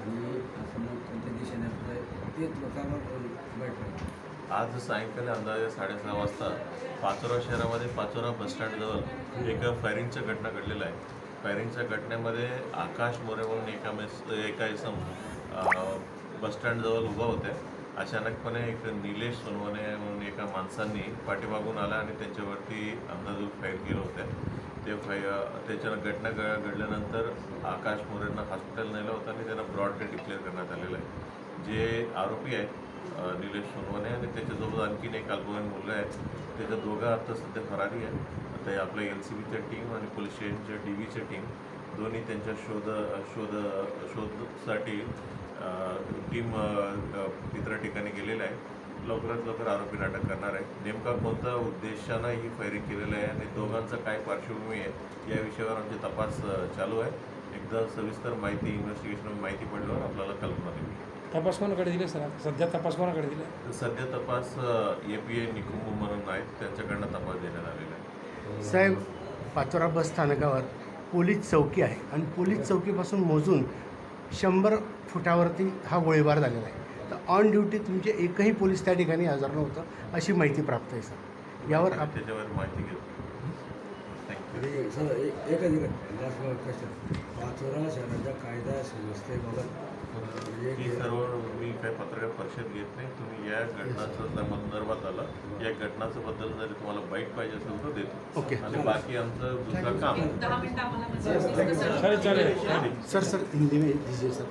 आणि समोर कोणत्या दिशेने असतं तेच लोकांवर आज सायंकाळी अंदाजे साडेसहा वाजता पाचोरा शहरामध्ये पाचोरा बसस्टँडजवळ एका फायरिंगच्या घटना घडलेल्या आहे फायरिंगच्या घटनेमध्ये आकाश मोरे म्हणून एका मेस एका इसम बसस्टँडजवळ उभा होत्या. अचानकपणे एक निलेश सोनवणे म्हणून एका माणसांनी पाठीमागून आला आणि त्यांच्यावरती अंदाजून फायर केलं होतं. ते फाय त्याच्या घटना घडल्यानंतर आकाश मोरेंना हॉस्पिटल नेलं होतं आणि त्यांना ब्रॉड डे डिक्लेअर करण्यात आलेलं आहे. जे आरोपी आहेत निलेश सोनवणे आणि त्याच्यासोबत आणखीन एक अल्पवयीन मुलगा आहे त्याच्या दोघं आता सध्या फरारी आहे आता आपल्या एल सी बीच्या टीम आणि पोलीस स्टेशनच्या डी बीच्या टीम दोन्ही त्यांच्या शोध शोध शोधसाठी टीम इतर ठिकाणी गेलेलं आहे. लवकरात लवकर आरोपीला अटक करणार आहे. नेमका कोणत्या उद्देशानं ही फायरिंग केलेलं आहे आणि दोघांचा काय पार्श्वभूमी आहे या विषयावर आमचे तपास चालू आहे. एकदा सविस्तर माहिती इन्व्हेस्टिगेशन माहिती पडल्यावर आपल्याला कल्पना देऊ. तपास कोणाकडे दिले सर? सध्या तपास कोणाकडे दिला? सध्या तपास ए पी ए निकुंभ म्हणून आहेत. त्यांच्याकडनं तपास देण्यात आलेला आहे. साहेब पाचोरा बस स्थानकावर पोलीस चौकी आहे. आणि पोलीस चौकीपासून मोजून शंभर फुटावरती हा गोळीबार झालेला आहे. तर ऑन ड्युटी तुमचे एकही पोलीस त्या ठिकाणी हजर नव्हतं अशी माहिती प्राप्त आहे सर. यावर आप त्याच्यावर माहिती घेतो कायदा सुव्यवस्थेबाबत सर्व काही पत्रकार परिषद घेत नाही. तुम्ही या घटनाचं संदर्भात आलं. या घटनाचं बद्दल जरी तुम्हाला बाईट पाहिजे असेल तर देतो. ओके. आणि बाकी आमचं दुसरं काम सर सर हिंदी में दीजिए सर.